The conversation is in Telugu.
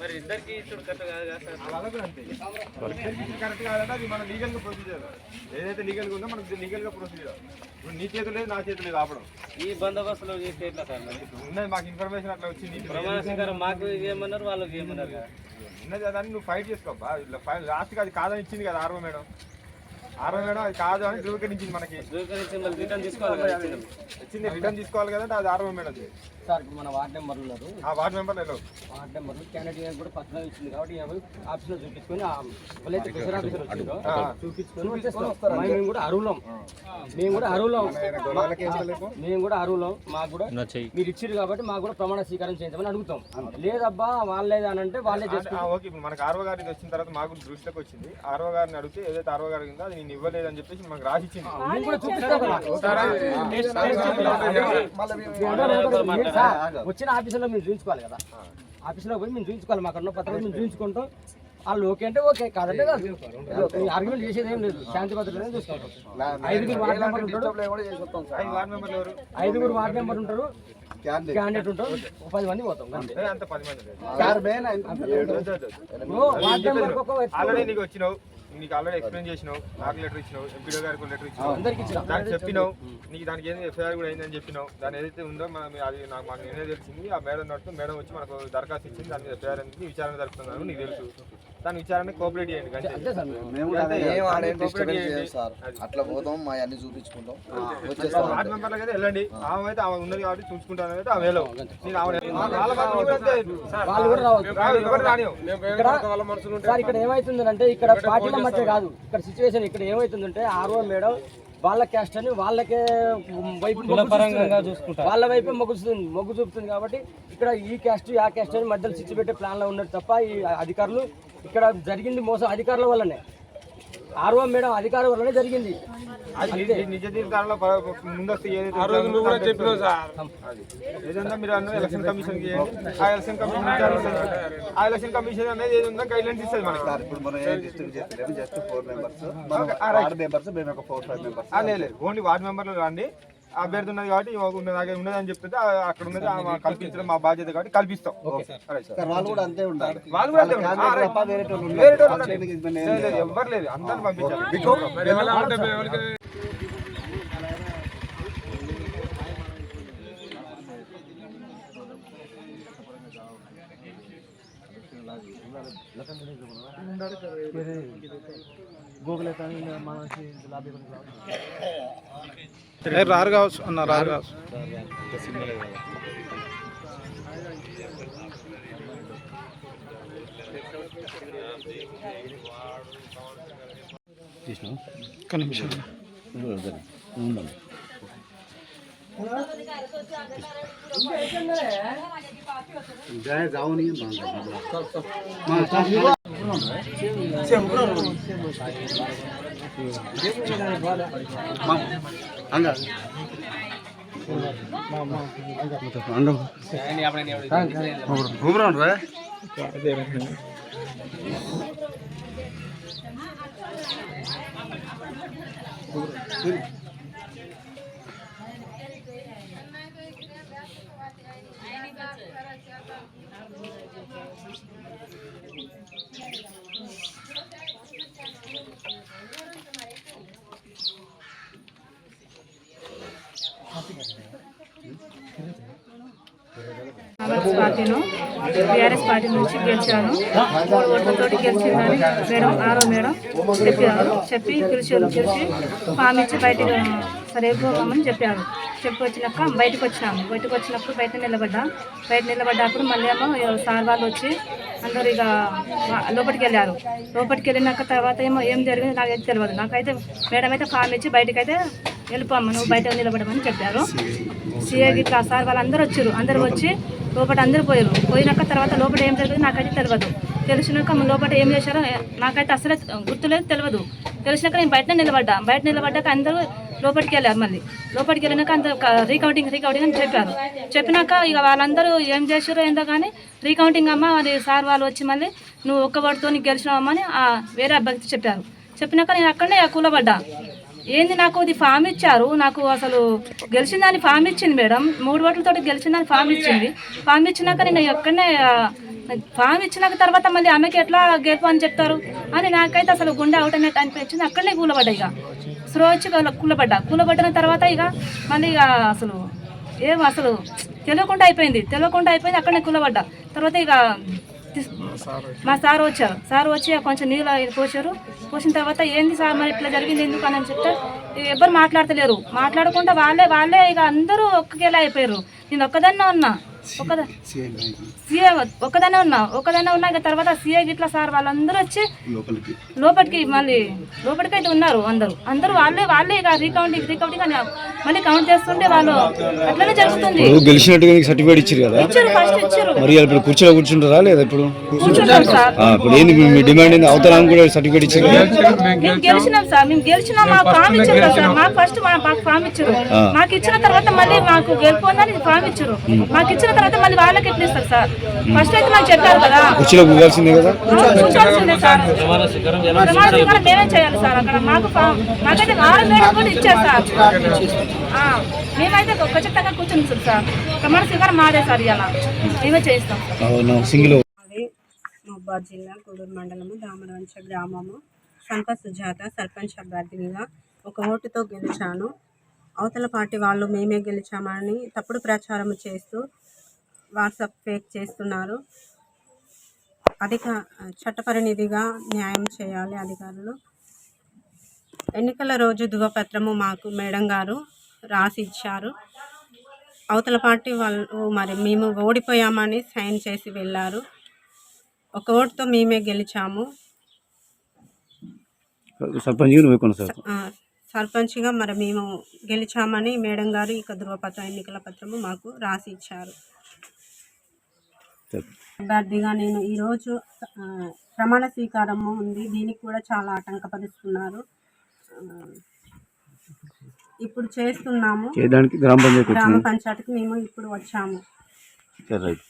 మరి ఇద్దరికి ఇచ్చుడు కరెక్ట్ కాదు కదా సార్? వాళ్ళకు కూడా అంతే. ఇద్దరికి కరెక్ట్ కాదంటే అది మన లీగల్గా ప్రొసీజర్ ఏదైతే ఉందో మనకు లీగల్గా ప్రొసీజర్ ఇప్పుడు నీ చేతులు లేదు నా చేతులు లేదు ఆపడం. ఈ బందోబస్తులో చేస్తే ఎట్లా సార్ మరి? ఉన్నది మాకు ఇన్ఫర్మేషన్ అట్లా వచ్చింది ప్రమాణ స్వీకారం మాకు ఏమన్నారు వాళ్ళకి ఏమన్నారు కదా? ఉన్నది దాన్ని నువ్వు ఫైట్ చేసుకోబ్బా. ఇట్లా ఫైట్ లాస్ట్కి అది కాదని ఇచ్చింది కదా ఆర్వో మేడం. ఆర్వో మేడం అది కాదు అని ధృవీకరించింది మనకి. రిటర్న్ తీసుకోవాలి కదా రిటర్న్ తీసుకోవాలి కదంటే అది ఆర్వో మేడం సార్ ఇప్పుడు మన వార్డ్ నెంబర్లు ఉన్నారు. ఆ వార్డ్ మెంబర్ లేదు వార్డ్ నెంబర్లు క్యాండిడేట్ కూడా పత్రం ఇచ్చింది కాబట్టి ఆఫీస్లో చూపించుకొని ఆ ఎవరైతే ప్రెషర్ ఆఫీసర్ వచ్చిందో. చూపించుకొని వచ్చేస్తాం. మేము కూడా అరువులం. మేము కూడా అరువులం. మేము కూడా అరువులం. మాకు కూడా మీరు ఇచ్చిర్రు కాబట్టి మాకు కూడా ప్రమాణ స్వీకారం చేయించమని అడుగుతాం. లేదబ్బా వాళ్ళేది అని అంటే వాళ్ళే ఆ, ఓకే ఇప్పుడు మనకు ఆర్వో గారికి వచ్చిన తర్వాత మాకు దృష్టిలోకి వచ్చింది. ఆర్వో గారిని అడిగితే ఏదైతే ఆర్వో గారికి ఉందో అది నేను ఇవ్వలేదు అని చెప్పేసి మాకు రాసి ఇచ్చింది. మేము కూడా చూపిస్తాం కదా మీరు సార్, వచ్చిన ఆఫీసులో మేము చూపించుకోవాలి కదా? ఆఫీసులో పోయి మేము చూపించుకోవాలి మాకు ఉన్న పత్రాలు మేము చూపించుకుంటాం వాళ్ళు ఓకే అంటే ఓకే కాదంటే కాదు. ఆర్గ్యుమెంట్ చేసేది ఏం లేదు. శాంతి భద్రత చూసుకుంటాం. ఐదుగురు వార్డ్ నెంబర్ ఉంటాడు ఐదు వార్డ్ మెంబర్లు ఎవరు? ఐదుగురు వార్డ్ నెంబర్ ఉంటారు. క్యాండిడేట్ ఉంటారు. పది మంది పోతాం వార్డ్ వచ్చినావు. నీకు ఆల్రెడీ ఎక్స్ప్లెయిన్ చేసినావు. నాకు లెటర్ ఇచ్చినావు. ఎంపీడో గారికి లెటర్ ఇచ్చినావు. అందరికి చెప్పినావు. నీకు దానికి ఏంది ఎఫ్ఐఆర్ కూడా అయిందని చెప్పినావు. దాని ఏదైతే ఉందో మనం అది నాకు మాకు నేనే తెలిసింది. ఆ మేడం నడుతూ మేడం వచ్చి మనకు దరఖాస్తు ఇచ్చింది. దాని మీద ఎఫ్ఐఆర్ అనేది విచారణ జరుపుతున్నాను నీకు తెలుసు. దాని విచారణ కోఆపరేట్ చేయండి. ఏం. అట్లా పోతాం మా అన్ని చూపించుకుంటాం వార్డ్ మెంబర్ల అయితే వెళ్ళండి. ఆమె అయితే ఆమె ఉన్నది కాబట్టి చూసుకుంటాను అయితే ఆమె వెళ్ళవు. నేను ఆమె వాళ్ళ కూడా రావచ్చు. ఇక్కడ సార్ ఇక్కడ పార్టీల మధ్య కాదు. ఇక్కడ సిచ్యువేషన్ ఇక్కడ ఏమైతుందంటే ఆర్ఓ మేడం వాళ్ళ క్యాస్ట్ అని వాళ్ళకే వైపు. వాళ్ళ వైపే మొగ్గు చూస్తుంది మొగ్గు చూపుతుంది కాబట్టి ఇక్కడ ఈ క్యాస్ట్ ఆ క్యాస్ట్ అని మధ్యలో చిచ్చు పెట్టే ప్లాన్లో ఉన్నట్టు తప్ప ఈ అధికారులు ఇక్కడ జరిగింది మోసం అధికారుల వల్లనే. ఆర్ఓ మేడం అధికారుల వల్లనే జరిగింది. నిజ ప- ముందస్తు ఏదైతే ఉంటుందో దాన్ని తెలుసుకోండి. అది. ఏదన్నా మీరు అన్న ఎలక్షన్ కమిషన్. ఆ ఎలక్షన్ కమిషన్. ఆ ఎలక్షన్ కమిషన్ అనేది ఏది ఉందో గైడ్ లైన్స్ ఇస్తుంది మనకి సార్ ఇప్పుడు మనం ఏం district చేస్తలేము just four members. Ward members మేము ఒక ఫోర్ ఫైవ్ మెంబర్స్ ఆ, లేదు లేదు. ఓన్లీ వార్డ్ మెంబర్లు రండి అభ్యర్థి ఉన్నది కాబట్టి ఉన్నది అక్కడ ఉన్నది అని చెప్తే ఆ- అక్కడ ఉన్నది ఆ కల్పించడం మా బాధ్యత కాబట్టి కల్పిస్తాం. సార్ వాళ్ళు కూడా అంతే ఉండాలి వాళ్ళు కూడా అంతే వాళ్ళ ఉంటారు. candidate ఆ, తప్ప వేరే వాళ్ళు వేరే ఉన్నారు. వాళ్ళు అట్లా ఎందుకు ఇబ్బంది ఏం లేదు, లేదు, లేదు. ఎవ్వరు లేదు అందరిని పంపించాలి రారు కావచ్చు. అన్న రారు కావచ్చు. जाय जाऊ नहीं अंगा। घूम रहा हूँ भाई। हाँ, हाँ। కాంగ్రెస్ పార్టీను బీఆర్ఎస్ పార్టీ నుంచి గెలిచాను. మూడు ఓట్లతోటి గెలిచిందని మేడం ఆరో మేడం చెప్పారు. చెప్పి పిలిచి పిలిచి ఫామ్ ఇచ్చి బయటకు సరే పోమని చెప్పారు. చెప్పి వచ్చినాక బయటకు వచ్చాము. బయటకు వచ్చినప్పుడు బయట నిలబడ్డా. బయట నిలబడ్డప్పుడు మళ్ళీ ఏమో సార్ వాళ్ళు వచ్చి అందరు ఇక లోపలికి వెళ్ళారు. లోపలికి వెళ్ళినాక తర్వాత ఏమో ఏం జరిగింది నాకైతే తెలియదు. నాకైతే మేడం అయితే ఫామ్ ఇచ్చి బయటకైతే వెళ్ళిపోమ్మ నువ్వు బయట నిలబడమని చెప్పారు. సీఏ గిట్లా సార్ వాళ్ళందరూ వచ్చారు. అందరూ వచ్చి లోపల అందరూ పోయారు. పోయినాక తర్వాత లోపల ఏం జరిగింది నాకైతే తెలియదు తెలిసినాక లోపల ఏం చేశారో నాకైతే అసలే గుర్తులేదు తెలియదు తెలిసినాక నేను బయట నిలబడ్డా. బయట నిలబడ్డాక అందరూ లోపలికి వెళ్ళారు మళ్ళీ. లోపలికి వెళ్ళినాక అందరూ రీకౌంటింగ్ రీకౌంటింగ్ అని చెప్పారు. చెప్పినాక ఇక వాళ్ళందరూ ఏం చేసారో ఏందో కానీ రీకౌంటింగ్ అమ్మ అది సార్ వాళ్ళు వచ్చి మళ్ళీ నువ్వు ఒక్క వాడితో గెలిచినావమ్మా అని ఆ వేరే అబ్బాయికి చెప్పారు. చెప్పినాక నేను అక్కడనే కూలబడ్డా. ఏంది నాకు ఇది ఫామ్ ఇచ్చారు? నాకు అసలు గెలిచిందని ఫామ్ ఇచ్చింది మేడం. మూడు ఓట్లతోటి గెలిచిందని ఫామ్ ఇచ్చింది. ఫామ్ ఇచ్చినాక నేను ఎక్కడనే ఫామ్ ఇచ్చినాక తర్వాత మళ్ళీ ఆమెకి ఎట్లా గెలుపు అని చెప్తారు? అని నాకైతే అసలు గుండె అవుట్ అనేది అనిపించింది. అక్కడనే కూలబడ్డా ఇక. స్లో వచ్చి కూలబడ్డా. కూలబడ్డిన తర్వాత ఇక మళ్ళీ ఇక అసలు ఏం అసలు తెలియకుండా అయిపోయింది. తెలియకుండా అయిపోయింది అక్కడనే కూలబడ్డా. తర్వాత ఇక మా సార్ వచ్చారు. సార్ వచ్చి కొంచెం నీళ్ళు పోసారు. పోసిన తర్వాత ఏంది సార్ మరి ఇట్లా జరిగింది ఎందుకు అని చెప్తే ఎవ్వరు మాట్లాడతలేరు. మాట్లాడకుండా వాళ్ళే వాళ్ళే ఇక అందరూ ఒక్కగేలా అయిపోయారు. నేను ఒక్కదాన్నే ఉన్నా. ఒక్కదా సీఏ ఒక్కదానే ఉన్నా. ఒక్కదానే ఉన్నా ఇక తర్వాత సీఏ గిట్లా సార్ వాళ్ళందరూ వచ్చి లోపలికి. మళ్ళీ లోపలికి అయితే ఉన్నారు అందరూ. అందరూ వాళ్ళే వాళ్ళే ఇక రీకౌంటింగ్ రీకౌంటింగ్ అని మళ్ళీ కౌంట్ చేస్తుంటే వాళ్ళు అట్లనే జరుగుతుంది. గెలిచినట్టుగా సర్టిఫికేట్ ఇచ్చారు కదా? ఇచ్చారు ఫస్ట్ ఇచ్చారు. మరి ఇప్పుడు కుర్చీలో కూర్చుంటారా లేదా ఇప్పుడు? కూర్చుంటాం సార్. ఆ, ఇప్పుడు ఏంది మీ- డిమాండ్ ఏంది? అవతల ఆమె కూడా సర్టిఫికేట్ ఇచ్చారు కదా? మేము గెలిచినాం సార్. మేము గెలిచినాం మాకు ఫామ్ ఇచ్చారు కదా సార్. మాకు ఫస్ట్ మా- మాకు ఫామ్ ఇచ్చారు. మాకు ఇచ్చిన తర్వాత మళ్ళీ మాకు గెలిపోందని ఫామ్ ఇచ్చారు. మాకు ఇచ్చిన తర్వాత మళ్ళీ వాళ్ళకి ఎట్లా ఇస్తారు సార్? ఫస్ట్ అయితే మాకు చెప్పారు కదా. కుర్చీలో కూర్చాల్సిందే కదా? కూర్చోవాల్సిందే సార్. ప్రమాణ స్వీకారం మేమే చేయాలి సార్. అక్కడ మాకు మాకైతే ఆరు మేడం కూడా ఇచ్చారు సార్. ఆ, మేమైతే ఖచ్చితంగా కూర్చుని సార్ ప్రమాణ స్వీకారం మాదే సార్ ఇలా మేమే చేయిస్తాం. అవును సింగిల్ అది మహబాద్ జిల్లా గూడూరు మండలము దామరవంచ గ్రామము. సంప సుజాత సర్పంచ్ అభ్యర్థినిగా ఒక ఓటుతో గెలిచాను. అవతల పార్టీ వాళ్ళు మేమే గెలిచామని తప్పుడు ప్రచారం చేస్తూ వాట్సాప్ ఫేక్ చేస్తున్నారు. అధిక చట్టపరినిధిగా న్యాయం చేయాలి అధికారులు. ఎన్నికల రోజు ధృవపత్రము మాకు మేడం గారు రాసి ఇచ్చారు అవతల పార్టీ వాళ్ళు మరి మేము ఓడిపోయామని సైన్ చేసి వెళ్ళారు. ఒక ఓటుతో మేమే గెలిచాము. సర్పంచ్గా మరి మేము గెలిచామని మేడం గారు ఇక ధృవపత్రం ఎన్నికల పత్రము మాకు రాసి ఇచ్చారు అభ్యర్థిగా నేను ఈరోజు ప్రమాణ స్వీకారము ఉంది. దీనికి కూడా చాలా ఆటంకపరుస్తున్నారు. ఇప్పుడు చేస్తున్నాము. చేయడానికి గ్రామ పంచాయతీ గ్రామ పంచాయతీకి మేము ఇప్పుడు వచ్చాము. రైట్.